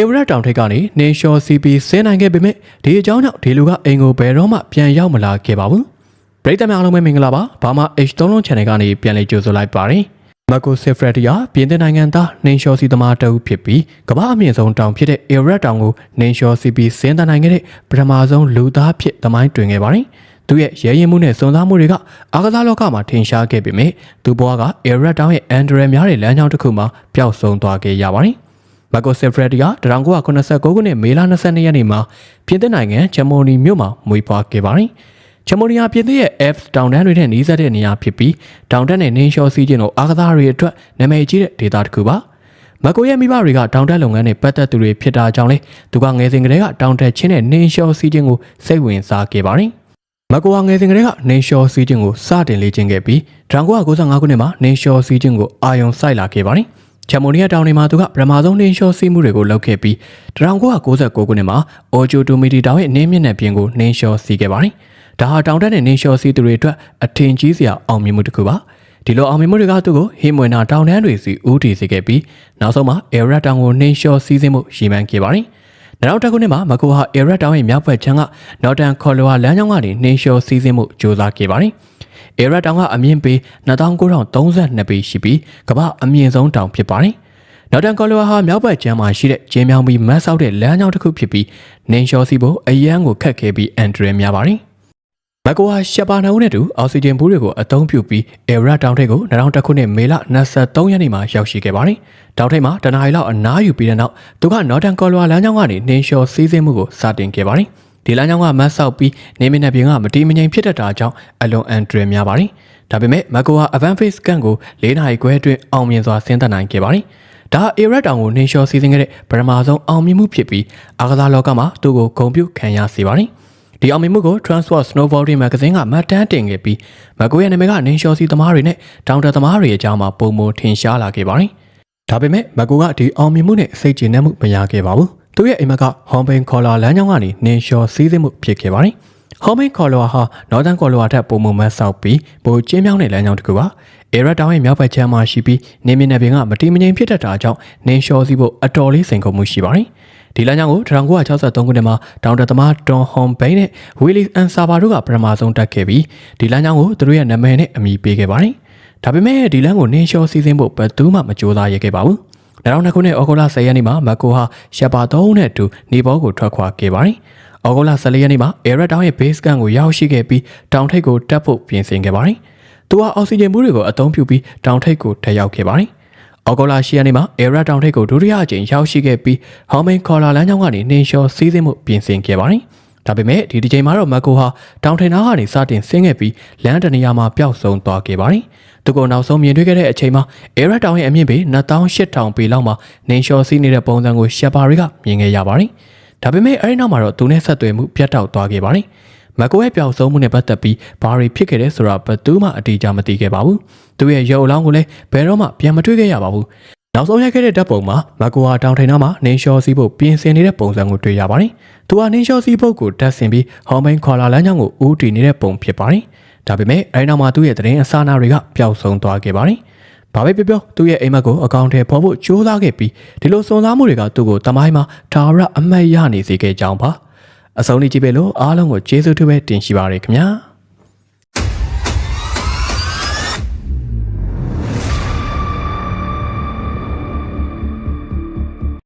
အေဝရတောင်ထိပ်ကနေနေလျှော်စီပီဆင်းနိုင်ခဲ့ပေမဲ့ဒီအကြောင်းကြောင့်ဒီလူကအိမ်ကိုဘယ်တော့မှပြန်ရောက်မလာခဲ့ပါဘူးပရိသတ်များအားလုံးပဲမင်္ဂလာပါဘာမှ H3 လုံး channel ကနေပြန်လည်ကြိုဆိုလိုက်ပါတယ်မက်ကိုဆီဖရက်တီယာပြင်သစ်နိုင်ငံသားနေလျှော်စီသမားတအုပ်ဖြစ်ပြီးကမ္ဘာအမြင့်ဆုံးတောင်ဖြစ်တဲ့အေဝရတောင်ကိုနေလျှော်စီပီဆင်းသနိုင်ခဲ့တဲ့ပထမဆုံးလူသားဖြစ်သမိုင်းတွင်ခဲ့ပါတယ်သူရဲ့ရဲရင်မှုနဲ့စွန့်စားမှုတွေကအာကစားလောကမှာထင်ရှားခဲ့ပေမဲ့သူဘဝကအေရတ်တောင်ရဲ့အန်ဒရယ်များတဲ့လမ်းကြောင်းတစ်ခုမှာပျောက်ဆုံးသွားခဲ့ရပါတယ်။ မက်ကိုဆင်ဖရက်တီက1989ခုနှစ်မေလ22ရက်နေ့မှာပြင်သစ်နိုင်ငံဂျမိုနီမြို့မှာမွေးဖွားခဲ့ပါတယ်။ဂျမိုနီဟာပြင်သစ်ရဲ့ F တောင်တန်းတွေနဲ့နှီးစပ်တဲ့နေရာဖြစ်ပြီးတောင်တန်းနဲ့နင်းလျှောစီးခြင်းတို့အာကစားတွေအတွက်နာမည်ကြီးတဲ့ဒေသတစ်ခုပါ။မက်ကိုရဲ့မိဘတွေကတောင်တက်လုပ်ငန်းနဲ့ပတ်သက်သူတွေဖြစ်တာကြောင့်လေသူကငယ်စဉ်ကတည်းကတောင်တက်ချင်းနဲ့နင်းလျှောစီးခြင်းကိုစိတ်ဝင်စားခဲ့ပါတယ်။မက်ကိုဟာငယ်စဉ်ကတည်းကနေလျှောစီးခြင်းကိုစတင်လေ့ကျင့်ခဲ့ပြီး1995ခုနှစ်မှာနေလျှောစီးခြင်းကိုအာယုံစိုက်လာခဲ့ပါတယ်။ ချမ်မိုနီယာတောင်တွေမှာသူကပထမဆုံးနေလျှောစီးမှုတွေကိုလုပ်ခဲ့ပြီး1996ခုနှစ်မှာအော်ဂျိုတိုမီတီတောင်ရဲ့နင်းမြင့်တဲ့ပြင်ကိုနေလျှောစီးခဲ့ပါတယ်။ဒါဟာတောင်တက်တဲ့နေလျှောစီးသူတွေအတွက်အထင်ကြီးစရာအောင်မြင်မှုတစ်ခုပါ။ဒီလိုအောင်မြင်မှုတွေကသူ့ကိုဟိမွေနာတောင်တန်းတွေစီဦးတည်စေခဲ့ပြီးနောက်ဆုံးမှာအေရတ်တောင်ကိုနေလျှောစီးခြင်းမှုရည်မှန်းခဲ့ပါတယ်။နောက်တစ်ခုနှစ်မှာမကိုဟာအေရတ်တောင်ရဲ့မြောက်ဘက်ခြမ်းကနော်တန်ခေါ်လိုဝါလမ်းကြောင်းကနေနေလျှောစီးခြင်းမှုစ조사ခဲ့ပါတယ်။ အေရတ်တောင်ကအမြင့်ပေ2932ပေရှိပြီးကမ္ဘာအမြင့်ဆုံးတောင်ဖြစ်ပါတယ်။နော်တန်ခေါ်လိုဝါဟာမြောက်ဘက်ခြမ်းမှာရှိတဲ့ကျင်းမြောင်းပြီးမတ်ဆောက်တဲ့လမ်းကြောင်းတစ်ခုဖြစ်ပြီးနေလျှောစီးဖို့အရန်ကိုခက်ခဲပြီးအန်ဒရယ်များပါတယ်။မကိုဟာရှက်ပါနှုံးနဲ့တူအောက်ဆီဂျင်ဘူးတွေကိုအသုံးပြုပြီးအေရတ်တောင်ထိပ်ကို2000ခုနှစ်မေလ23ရက်နေ့မှာရောက်ရှိခဲ့ပါတယ်။တောင်ထိပ်မှာတနအီလောက်အနားယူပြီးတဲ့နောက်သူကနော်တန်ကော်လွာလမ်းကြောင်းကနေနှင်းလျှော်စီးဆင်းမှုကိုစတင်ခဲ့ပါတယ်။ ဒီလမ်းကြောင်းကမတ်ဆောက်ပြီးနေမင်းနဲ့ပြင်ကမတီးမငိမ်ဖြစ်တတ်တာကြောင့်အလွန်အန်ဒရယ်များပါတယ်။ဒါပေမဲ့မကိုဟာ Avant Face ကန်ကို၄နာရီခွဲအတွင်းအောင်မြင်စွာဆင်းသက်နိုင်ခဲ့ပါတယ်။ဒါအေရက်တောင်ကိုနှင်းလျှော်စီးဆင်းခဲ့တဲ့ပထမဆုံးအောင်မြင်မှုဖြစ်ပြီးအာကစားလောကမှာသူ့ကိုဂုဏ်ပြုခံရစေပါတယ်။ဒီအောင်မြင်မှုကို Transport Snowboarding Magazine ကမှတ်တမ်းတင်ခဲ့ပြီးမကွေးရဲ့နာမည်ကနင်းလျှော်စီသမားတွေနဲ့တောင်တသမားတွေအကြောင်းမှာပုံမထင်ရှားလာခဲ့ပါတယ်။ဒါပေမဲ့မကူကဒီအောင်မြင်မှုနဲ့စိတ်ကျေနပ်မှုမရခဲ့ပါဘူး။ သူရဲ့အိမ်မက်ကဟောင်ဘင်ခေါ်လာလမ်းကြောင်းကနေနင်းလျှော်စီးဆင်းမှုဖြစ်ခဲ့ပါတယ်။ဟောင်ဘင်ခေါ်လာဟာနော်ဒန်ခေါ်လာထက်ပုံမမတ်ဆောက်ပြီးပိုကျင်းမြောင်းတဲ့လမ်းကြောင်းတစ်ခုပါ။အေရတောင်ရဲ့မြောက်ဘက်ခြမ်းမှာရှိပြီးနေမင်းနယ်ပင်ကမတိမငိမ်ဖြစ်တတ်တာကြောင့်နင်းလျှော်စီးဖို့အတော်လေးစိန်ခေါ်မှုရှိပါတယ်။ဒီလမ်းကြောင်းကို1963ခုနှစ်မှာဒေါက်တာသမားတွန်ဟွန်ဘိန်းနဲ့ဝီလီအန်ဆာဘာတို့ကပထမဆုံးတက်ခဲ့ပြီးဒီလမ်းကြောင်းကိုသူတို့ရဲ့နာမည်နဲ့အမည်ပေးခဲ့ပါတယ်။ဒါပေမဲ့ဒီလမ်းကိုနင်းလျှော်စီစဉ်ဖို့ဘယ်သူမှမကြိုးစားရခဲ့ပါဘူး။ 2002ခုနှစ်ဩဂုတ်လ10ရက်နေ့မှာမက်ကိုဟာရှက်ပါ3နဲ့အတူနေဘောကိုထွက်ခွာခဲ့ပါတယ်။ဩဂုတ်လ14ရက်နေ့မှာအေရက်တောင်ရဲ့ base camp ကိုရောက်ရှိခဲ့ပြီးတောင်ထိပ်ကိုတက်ဖို့ပြင်ဆင်ခဲ့ပါတယ်။သူဟာအောက်ဆီဂျင်ဘူးတွေကိုအသုံးပြုပြီးတောင်ထိပ်ကိုထပ်ရောက်ခဲ့ပါတယ်။အော်ဂိုလာရှိယနေ့မှာအေရတောင်ထိပ်ကိုဒုတိယအကြိမ်ရောက်ရှိခဲ့ပြီးဟောင်းမင်းခေါ်လာလမ်းကြောင်းကနေနှင်းလျှော်စီးဆင်းမှုပြင်ဆင်ခဲ့ပါတယ်။ ဒါပေမဲ့ဒီတစ်ချိန်မှာတော့မက်ကိုဟာတောင်ထိန်နာကနေစတင်ဆင်းခဲ့ပြီးလမ်းတနေရာမှာပျောက်ဆုံးသွားခဲ့ပါတယ်။သူကနောက်ဆုံးမြင်တွေ့ခဲ့တဲ့အချိန်မှာအေရတောင်ရဲ့အမြင့်ပေ2800ပေလောက်မှာနှင်းလျှော်စီးနေတဲ့ပုံစံကိုရှက်ပါတွေကမြင်ခဲ့ရပါတယ်။ဒါပေမဲ့အဲဒီနောက်မှာတော့သူနဲ့ဆက်သွယ်မှုပြတ်တောက်သွားခဲ့ပါတယ်။မက်ကိုရဲ့ပျောက်ဆုံးမှုနဲ့ပတ်သက်ပြီးဘာတွေဖြစ်ခဲ့တယ်ဆိုတာဘယ်သူမှအတိအကျမသိခဲ့ပါဘူး။သူရဲ့ရုပ်အလောင်းကိုလည်းဘယ်တော့မှပြန်မတွေ့ခဲ့ရပါဘူး။ နောက်ဆုံးရိုက်ခဲ့တဲ့ဓာတ်ပုံမှာမက်ကိုဟာတောင်ထိန်နာမှာနင်းလျှော်စီးဖို့ပြင်ဆင်နေတဲ့ပုံစံကိုတွေ့ရပါတယ်။သူဟာနင်းလျှော်စီးဖို့ကိုတက်ဆင်ပြီးဟောင်းမင်းခေါ်လာလမ်းကြောင်းကိုဦးတည်နေတဲ့ပုံဖြစ်ပါတယ်။ဒါပေမဲ့အဲဒီနောက်မှာသူ့ရဲ့သတင်းအစအနာတွေကပျောက်ဆုံးသွားခဲ့ပါတယ်။ဘာပဲပြောပြောသူ့ရဲ့အိမ်မက်ကိုအကောင့်ထဲပေါ်ဖို့ကြိုးစားခဲ့ပြီးဒီလိုစွန်စားမှုတွေကသူ့ကိုတမိုင်းမှာဒါရအမတ်ရနေစေခဲ့ကြောင်းပါ။အဆုံးထိကြည့်ပဲလို့အားလုံးကိုကျေးဇူးတင်ပဲတင်ရှိပါရခင်ဗျာ။